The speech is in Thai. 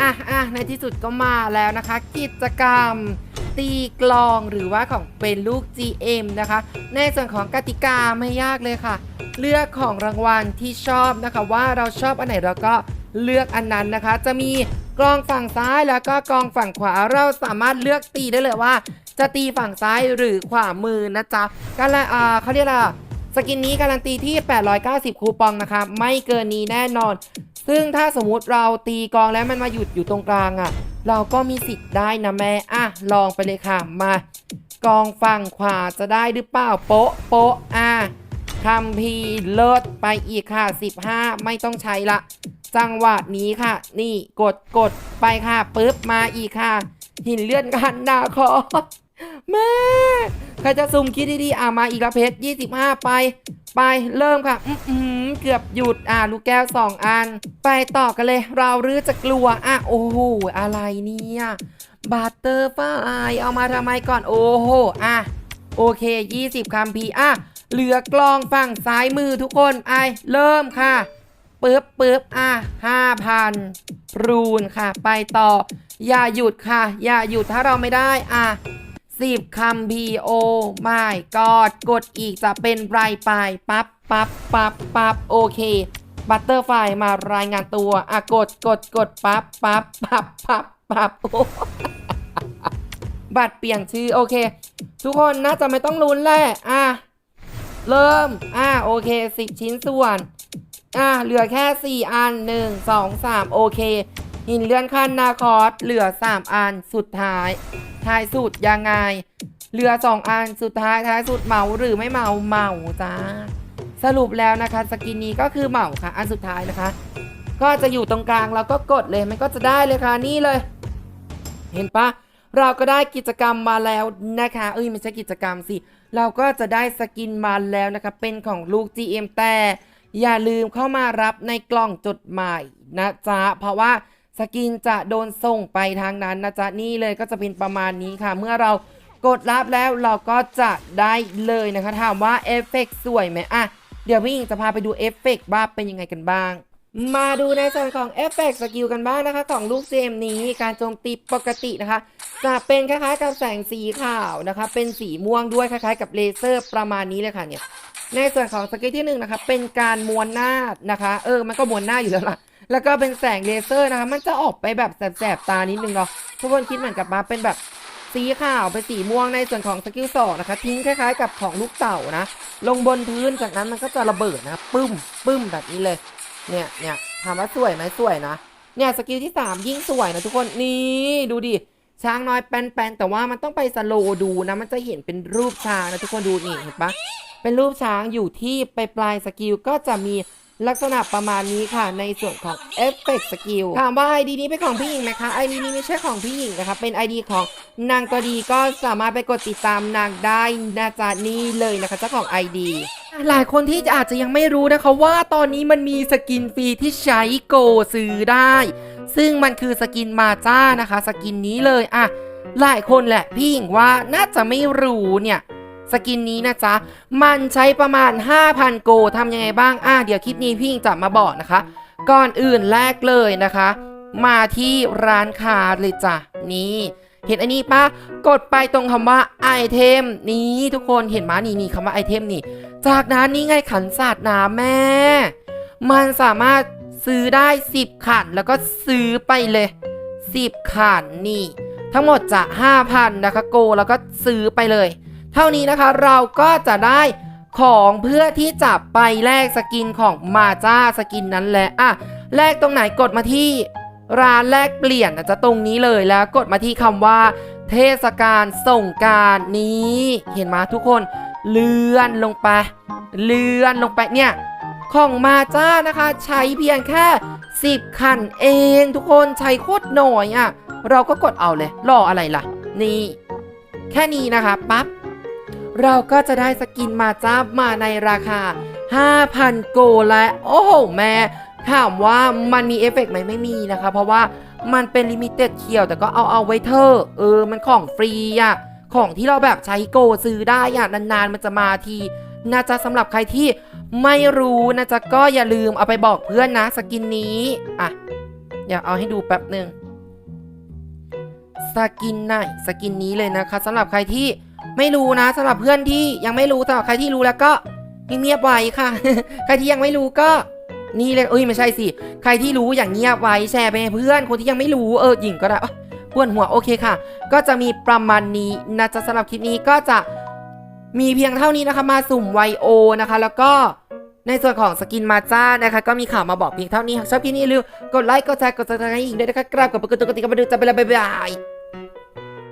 อะอะในที่สุดก็มาแล้วนะคะ กิจกรรมตีกลองหรือว่าของเป็นลูก GM นะคะ ในส่วนของกติกาไม่ยากเลยค่ะ เลือกของรางวัลที่ชอบนะคะ ว่าเราชอบอันไหนเราก็เลือกอันนั้นนะคะ จะมีกลองฝั่งซ้ายแล้วก็กลองฝั่งขวาเราสามารถเลือกตีได้เลยว่า จะตีฝั่งซ้ายหรือขวามือนะจ๊ะการละอ่าเขาเรียกอะไรสกินนี้การันตีที่ 890 คูปองนะคะ ไม่เกินนี้แน่นอน ซึ่งถ้าสมมุติเราตีกองแล้วมันมาหยุดอยู่ตรงกลางอะ่ะ เราก็มีสิทธิ์ได้นะแม่อะลองไปเลยค่ะมากองฝั่งขวาจะได้หรือเปล่าโป๊ะโป๊ะอะคัมพีเลิศไปอีกค่ะ 15 ไม่ต้องใช้ละ จังหวะนี้ค่ะ นี่กดกดไปค่ะปึ๊บมาอีกค่ะ หินเลื่อนกันนาคอแม่ใครจะซุ่มคิดดีๆอะมาอีกล้วเพชร25 ไป ไปเริ่มค่ะ อือหือเกือบหยุดอะลูกแก้วสองอัน ไปต่อกันเลย เราหรือจะกลัว อะ โอ้โห อะไรเนี่ยบัตเตอร์ฟลายเอามาทำไมก่อน โอ้โห อะ โอเค 20คัมพีอะ เหลือกลองฝั่งซ้ายมือทุกคนไอเริ่มค่ะปึ๊บปึ๊บอะ5,000รูนค่ะ ไปต่อ อย่าหยุดค่ะ อย่าหยุดถ้าเราไม่ได้ อะ สิบคำพีโอไม่กอดกดอีกจะเป็นไรไปปั๊บปั๊บปั๊บปั๊บโอเค บัตเตอร์ไฟมารายงานตัวอะกดกดกดปั๊บปั๊บปั๊บปั๊บปั๊บโอ้บัตรเปลี่ยนชื่อโอเค ทุกคนน่าจะไม่ต้องลุ้นแหละอะเริ่มอะโอเคสิบชิ้นส่วนอะเหลือแค่4อัน1 2 3โอเค หินเลื่อนขั้นนาคอสเหลือ 3 อันสุดท้าย ท้ายสุดยังไง เหลือ 2 อันสุดท้ายท้ายสุดเหมาหรือไม่เหมาเหมาจ้าสรุปแล้วนะคะสกินนี้ก็คือเหมาค่ะ อันสุดท้ายนะคะ ก็จะอยู่ตรงกลางเราก็กดเลยมันก็จะได้เลยค่ะนี่เลย เห็นปะเราก็ได้กิจกรรมมาแล้วนะคะ เอ้ยไม่ใช่กิจกรรมสิ เราก็จะได้สกินมาแล้วนะคะ เป็นของลูก GM แต่อย่าลืมเข้ามารับในกล่องจดหมายนะจ๊ะ เพราะว่า สกินจะโดนส่งไปทางนั้นนะจ๊ะนี่เลยก็จะเป็นประมาณนี้ค่ะ เมื่อเรากดรับแล้วเราก็จะได้เลยนะคะ ถามว่าเอฟเฟกต์สวยไหมอะเดี๋ยวพี่อิงจะพาไปดูเอฟเฟกต์ว่าเป็นยังไงกันบ้าง มาดูในส่วนของเอฟเฟกต์สกิลกันบ้างนะคะ ของลูกเจมนี้การโจมตีปกตินะคะ จะเป็นคล้ายๆกับแสงสีขาวนะคะ เป็นสีม่วงด้วยคล้ายๆ กับเลเซอร์ประมาณนี้เลยค่ะเนี่ยในส่วนของสกิลที่หนึ่งนะคะเป็นการม้วนหน้านะคะ เออมันก็ม้วนหน้าอยู่แล้วล่ะ แล้วก็เป็นแสงเลเซอร์นะคะ มันจะออกไปแบบแสบๆตานิดนึงเนาะทุกคนคิดเหมือนกับมาเป็นแบบสีขาวเป็นสีม่วงในส่วนของสกิลสองนะคะ ทิ้งคล้ายๆ กับของลูกเต่านะ ลงบนพื้นจากนั้นมันก็จะระเบิดนะปึ้มปึ้มแบบนี้เลย เนี่ยเนี่ยถามว่าสวยไหมสวยนะเนี่ยสกิลที่ 3 ยิ่งสวยนะทุกคนนี่ดูดิช้างน้อยแป้นๆแต่ว่ามันต้องไปสโลดูนะมันจะเห็นเป็นรูปช้างนะทุกคนดูนี่เห็นปะเป็นรูปช้างอยู่ที่ปลายปลายสกิลก็จะมี ลักษณะประมาณนี้ค่ะในส่วนของเอฟเฟกต์สกิลถามว่าไอดีนี้เป็นของพี่หญิงไหมคะไอดีนี้ไม่ใช่ของพี่หญิงนะคะ เป็นไอดีของนางตัวดีก็สามารถไปกดติดตามนางได้นะจ๊ะนี่เลยนะคะเจ้าของไอดีหลายคนที่อาจจะยังไม่รู้นะคะว่าตอนนี้มันมีสกินฟรีที่ใช้โกซื้อได้ ซึ่งมันคือสกินมาจ้านะคะ สกินนี้เลยอะหลายคนแหละพี่หญิงว่าน่าจะไม่รู้เนี่ย สกินนี้นะจ๊ะ มันใช้ประมาณ 5,000 โกทำยังไงบ้าง อะเดี๋ยวคลิปนี้พี่หญิงจะมาบอกนะคะ ก่อนอื่นแรกเลยนะคะ มาที่ร้านค้าเลยจ้ะ นี่ เห็นอันนี้ปะกดไปตรงคำว่าไอเทมนี้ทุกคนเห็นมานี่นี่คำว่าไอเทมนี่ จากนั้นนี่ไงขันศาสตร์น้ำแม่ มันสามารถซื้อได้ 10 ขันแล้วก็ซื้อไปเลย 10 ขันนี่ ทั้งหมดจะ 5,000 นะคะโกแล้วก็ซื้อไปเลย เท่านี้นะคะเราก็จะได้ของเพื่อที่จะไปแลกสกินของมาจ้าสกินนั้นแหละอะแลกตรงไหนกดมาที่ร้านแลกเปลี่ยนนะจะตรงนี้เลยแล้วกดมาที่คำว่า เทศกาลส่งการนี้ เห็นไหมทุกคนเลื่อนลงไป เลื่อนลงไปเนี่ยของมาจ้านะคะ ใช้เพียงแค่ 10 คันเองทุกคนใช้โคตรหน่อยอะ่ะ เราก็กดเอาเลยรออะไรล่ะ นี่ แค่นี้นะคะปั๊บ เราก็จะได้สกินมาจ้ามาในราคา 5,000 โกและโอ้โหแม่ถามว่ามันมีเอฟเฟกต์ไหมไม่มีนะคะ เพราะว่ามันเป็นลิมิเต็ดเคียวแต่ก็เอาเอาไว้เถอะเออ มันของฟรีอะของที่เราแบบใช้โกซื้อได้อะนานๆ มันจะมาทีน่าจะสำหรับใครที่ไม่รู้นะจ๊ะก็อย่าลืมเอาไปบอกเพื่อนนะสกินนี้อะเดี๋ยวเอาให้ดูแป๊บหนึ่งสกินไหนสกินนี้เลยนะคะสำหรับใครที่ ไม่รู้นะสำหรับเพื่อนที่ยังไม่รู้สำหรับใครที่รู้แล้วก็เงียบไว้ค่ะ ใครที่ยังไม่รู้ก็ นี่เลยเอ้ยไม่ใช่สิ ใครที่รู้อย่างเงียบไว้แชร์ไปให้เพื่อนคนที่ยังไม่รู้เออหญิงก็ได้อ๊ะปวดหัวโอเคค่ะ ก็จะมีประมาณนี้นะจะสำหรับคลิปนี้ก็จะมีเพียงเท่านี้นะคะ มาสุ่มไวโอนะคะ แล้วก็ในส่วนของสกินมาจ้านะคะ ก็มีข่าวมาบอกเพียงเท่านี้หากชอบคลิปนี้ลืมกดไลค์กดแชร์กดซับสไครต์อีกด้วยนะคะกราบขอบคุณทุกคนที่เข้ามาดูจะไปแล้วบ๊ายบาย